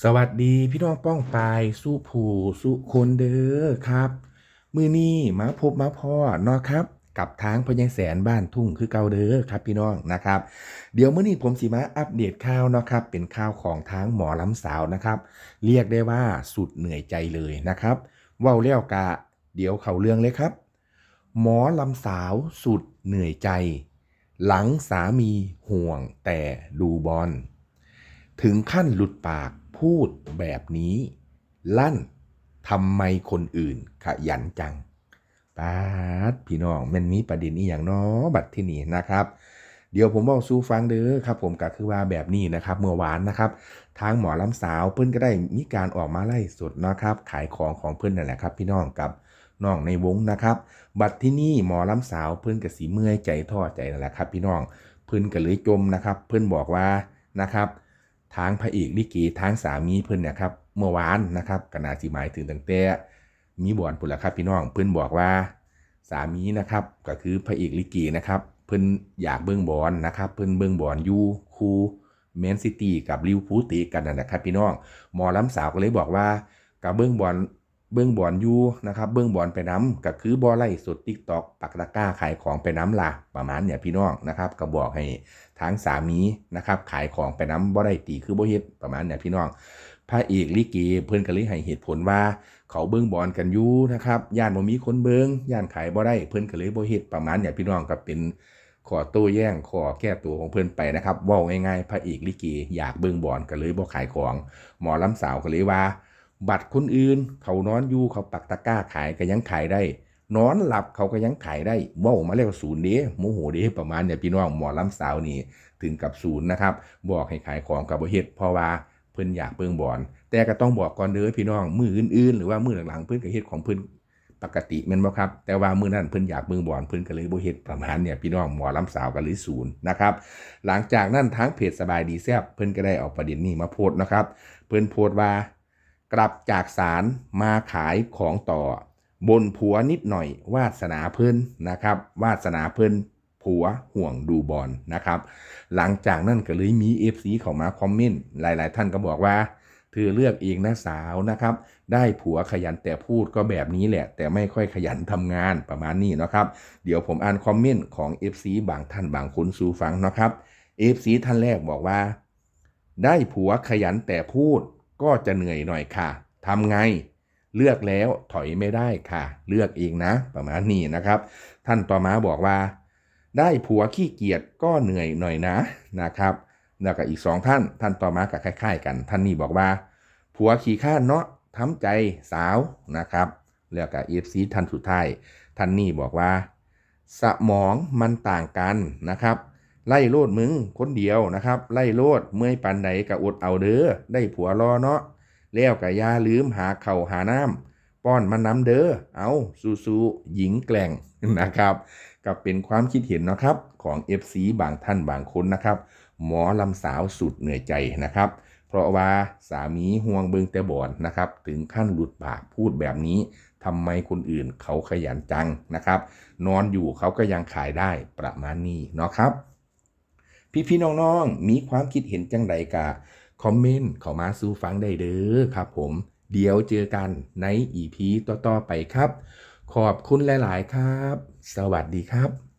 สวัสดีพี่น้องป้องปายสุผูสุคนเด้อครับ มือนี้มาพบมาพ่อเนาะครับ กับทางพญายแสนบ้านทุ่งคือเก่าเด้อครับพี่น้องนะครับ เดี๋ยวมื้อนี้ผมสิมาอัปเดตข่าวเนาะครับเป็นข่าวของทางหมอลำสาวนะครับ เรียกได้ว่าสุดเหนื่อยใจเลยนะครับว้าแล้วกะ เดี๋ยวเข้าเรื่องเลยครับ หมอลำสาวสุดเหนื่อยใจ หลังสามีห่วงแต่ดูบอลถึงขั้นหลุดปาก พูดแบบนี้ ลั่นทำไมคนอื่นขยันจังปาดพี่น้องมันมีประเด็นนี้อย่างน้อบัดที่นี่นะครับ เดี๋ยวผมบอกสู้ฟังเด้อครับ ผมก็คือว่าแบบนี้นะครับ เมื่อวานนะครับ ทางหมอลำสาวเพิ่นก็ได้มีการออกมาไล่สดนะครับ ขายของของเพิ่นนั่นแหละครับ พี่น้องกับน้องในวงนะครับ บัดที่นี่หมอลำสาวเพิ่นก็สีเมื่อยใจท้อใจนั่นแหละครับ พี่น้องเพิ่นก็เลยจมนะครับ เพิ่นบอกว่านะครับ ทางพระเอกลิเกทางสามีเพิ่นเนี่ยครับเมื่อวานนะครับกนาสิหมายถึงตั้งแต่มีบอนปุ่นละครับพี่น้องเพิ่นบอกว่าสามีนะครับก็คือพระเอกลิเกนะครับเพิ่นอยากเบิ้งบอลนะครับเพิ่นเบิ้งบอลยูคูแมนซิตี้กับลิเวอร์พูลตีกันนะครับพี่น้องหมอลำสาวก็เลยบอกว่ากับเบิ้งบอล เบิ่งบอลอยู่นะครับ เบิ่งบอลไปน้ำก็คือบอไล่สุด TikTok ปักตะก้าขายของไปน้ำละประมาณเนี่ยพี่น้องนะครับก็บอกให้ทางสามีนะครับ ขายของไปน้ำบ่ได้ตีคือบ่เฮ็ดประมาณเนี่ยพี่น้องพระเอกลิเกเพิ่อนก็เลยให้เหตุผลว่า เขาเบิ่งบอลกันอยู่นะครับย่านบ่มีคนเบิ่งย่านขายบ่ได้เพิ่อนก็เลยบ่เฮ็ดประมาณเนี่ยพี่น้องก็เป็นขอโต้แย้งขอแก้ตัวของเพิ่อนไปนะครับว้าง่ายๆพระเอกลิเกอยากเบิ่งบอลก็เลยบ่ขายของ หมอลำสาวก็เลยว่า บัตรคนอื่น เขานอนอยู่เขาปักตะก้าขายก็ยังขายได้ นอนหลับเขาก็ยังขายได้เว้ามาแล้วศูนย์เด้โมโหเด้ประมาณเนี่ยพี่น้องหมอลำสาวนี่ถึงกับศูนย์นะครับบอกให้ขายของกับบ่เฮ็ดเพราะว่าเพิ่นอยากเบิ่งบอลแต่ก็ต้องบอกก่อนเด้อพี่น้องมืออื่นๆ หรือว่ามือหลังๆเพิ่นก็เฮ็ดของเพิ่นปกติแม่นบ่ครับ แต่ว่ามือนั้นเพิ่นอยากเบิ่งบอลเพิ่นก็เลยบ่เฮ็ดประมาณเนี่ยพี่น้องหมอลำสาวก็เลยศูนย์นะครับหลังจากนั้นทางเพจสบายดีแซ่บเพิ่นก็ได้เอาประเด็นนี้มาโพสต์นะครับ เพิ่นโพสต์ว่า กลับจากศาลมาขายของต่อบนผัวนิดหน่อย วาสนาเพิ่นนะครับ วาสนาเพิ่นผัวห่วงดูบอลนะครับ หลังจากนั้นก็เลยมี FC เข้ามาคอมเมนต์หลาย ๆ ท่านก็บอกว่าเธอเลือกเองนะสาวนะครับ ได้ผัวขยันแต่พูดก็แบบนี้แหละ แต่ไม่ค่อยขยันทำงานประมาณนี้นะครับ เดี๋ยวผมอ่านคอมเมนต์ของ FC บางท่านบางคนสู่ฟังนะครับ FC ท่านแรกบอกว่า ได้ผัวขยันแต่พูด ก็จะเหนื่อยหน่อยค่ะทำไง เลือกแล้วถอยไม่ได้ค่ะ เลือกเองนะ ประมาณนี้นะครับ ท่านต่อมาบอกว่า ได้ผัวขี้เกียจก็เหนื่อยหน่อยนะนะครับแล้วก็อีกสองท่าน ท่านต่อมากับคล้าย ๆ กัน ท่านนี้บอกว่า ผัวขี้ข้านเนาะทำใจสาวนะครับ แล้วก็เอฟซีท่านสุดท้าย ท่านนี้บอกว่า สมองมันต่างกันนะครับ ไล่โลดมึงคนเดียวนะครับ ไล่โลดเมื่อยปันใดก็อดเอาเด้อได้ผัวรอเนาะแล้วก็อย่าลืมหาเข่าหาน้ำป้อนมันน้ำเด้อเอาสู้ๆหญิงแกล่งนะครับก็เป็นความคิดเห็นนะครับของ FC บางท่านบางคนนะครับ หมอลำสาวสุดเหนื่อยใจนะครับ เพราะว่าสามีห่วงเบิงแต่บอนนะครับ ถึงขั้นหลุดปากพูดแบบนี้ทำไมคนอื่นเขาขยันจังนะครับ นอนอยู่เขาก็ยังขายได้ประมาณนี้เนาะครับ พี่ๆน้องๆ มีความคิดเห็นจังใดกะคอมเมนต์เข้ามาสู่ฟังได้เด้อครับผม เดี๋ยวเจอกันในอีพีต่อๆไปครับ ขอบคุณหลาย ๆ ครับ สวัสดีครับ